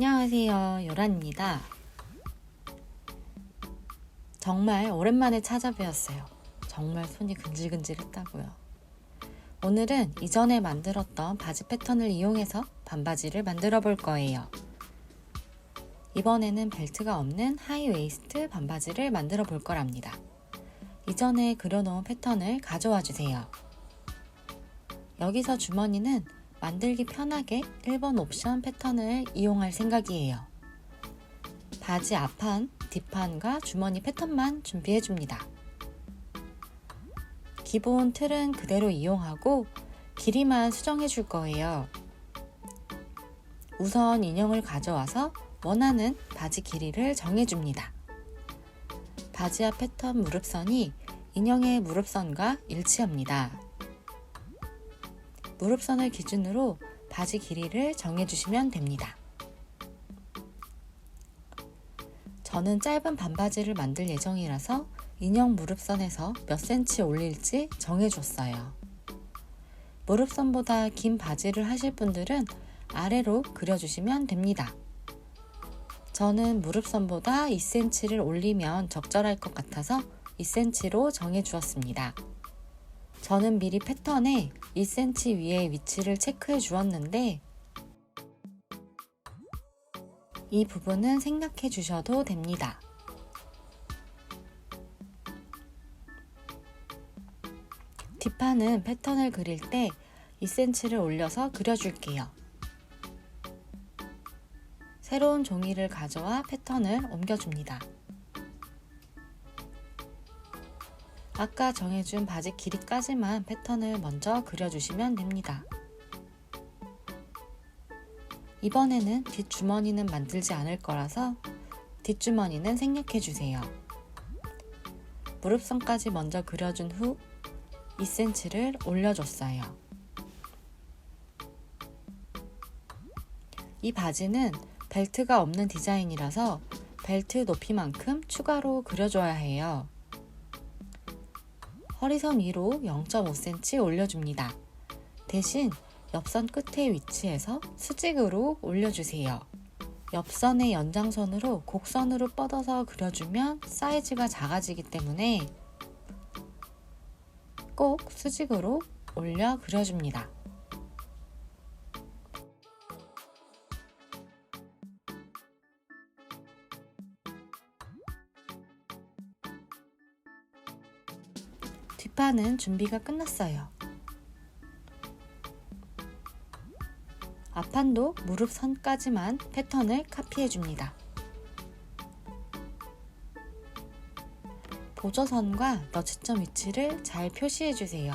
안녕하세요. 요란입니다. 정말 오랜만에 찾아뵈었어요. 정말 손이 근질근질했다고요. 오늘은 이전에 만들었던 바지 패턴을 이용해서 반바지를 만들어 볼 거예요. 이번에는 벨트가 없는 하이웨이스트 반바지를 만들어 볼 거랍니다. 이전에 그려놓은 패턴을 가져와 주세요. 여기서 주머니는 만들기 편하게 1번 옵션 패턴을 이용할 생각이에요. 바지 앞판, 뒷판과 주머니 패턴만 준비해 줍니다. 기본 틀은 그대로 이용하고 길이만 수정해 줄 거예요. 우선 인형을 가져와서 원하는 바지 길이를 정해 줍니다. 바지 앞 패턴 무릎선이 인형의 무릎선과 일치합니다. 무릎선을 기준으로 바지 길이를 정해주시면 됩니다. 저는 짧은 반바지를 만들 예정이라서 인형 무릎선에서 몇 센치 올릴지 정해줬어요. 무릎선보다 긴 바지를 하실 분들은 아래로 그려주시면 됩니다. 저는 무릎선보다 2cm를 올리면 적절할 것 같아서 2cm로 정해주었습니다. 저는 미리 패턴에 2cm 위에 위치를 체크해 주었는데 이 부분은 생략해 주셔도 됩니다. 뒷판은 패턴을 그릴 때 2cm를 올려서 그려줄게요. 새로운 종이를 가져와 패턴을 옮겨줍니다. 아까 정해준 바지 길이까지만 패턴을 먼저 그려주시면 됩니다. 이번에는 뒷주머니는 만들지 않을 거라서 뒷주머니는 생략해주세요. 무릎선까지 먼저 그려준 후 2cm를 올려줬어요. 이 바지는 벨트가 없는 디자인이라서 벨트 높이만큼 추가로 그려줘야 해요. 허리선 위로 0.5cm 올려줍니다. 대신 옆선 끝에 위치해서 수직으로 올려주세요. 옆선의 연장선으로 곡선으로 뻗어서 그려주면 사이즈가 작아지기 때문에 꼭 수직으로 올려 그려줍니다. 뒷판은 준비가 끝났어요. 앞판도 무릎 선까지만 패턴을 카피해 줍니다. 보조선과 너츠점 위치를 잘 표시해 주세요.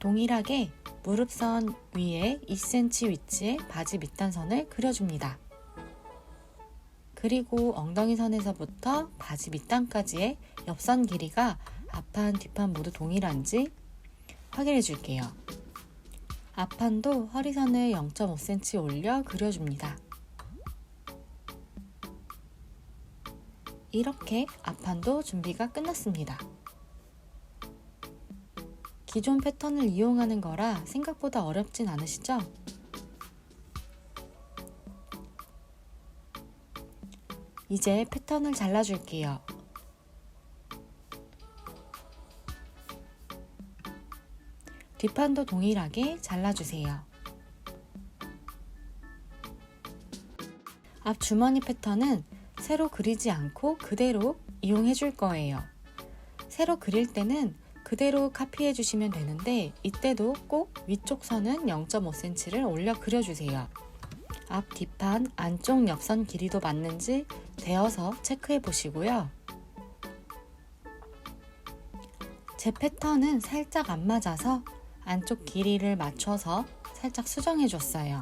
동일하게 무릎선 위에 2cm 위치에 바지 밑단선을 그려줍니다. 그리고 엉덩이 선에서부터 바지 밑단까지의 옆선 길이가 앞판, 뒷판 모두 동일한지 확인해 줄게요. 앞판도 허리선을 0.5cm 올려 그려줍니다. 이렇게 앞판도 준비가 끝났습니다. 기존 패턴을 이용하는 거라 생각보다 어렵진 않으시죠? 이제 패턴을 잘라줄게요. 뒷판도 동일하게 잘라주세요. 앞 주머니 패턴은 새로 그리지 않고 그대로 이용해 줄 거예요. 새로 그릴 때는 그대로 카피해 주시면 되는데 이때도 꼭 위쪽 선은 0.5cm를 올려 그려주세요. 앞 뒷판 안쪽 옆선 길이도 맞는지 대어서 체크해 보시고요. 제 패턴은 살짝 안 맞아서 안쪽 길이를 맞춰서 살짝 수정해 줬어요.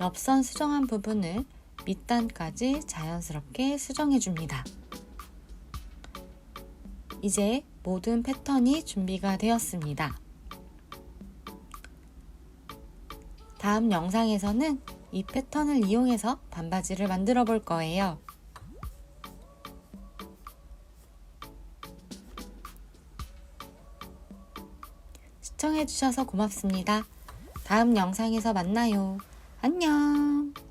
옆선 수정한 부분을 밑단까지 자연스럽게 수정해 줍니다. 이제 모든 패턴이 준비가 되었습니다. 다음 영상에서는 이 패턴을 이용해서 반바지를 만들어 볼 거예요. 시청해주셔서 고맙습니다. 다음 영상에서 만나요. 안녕!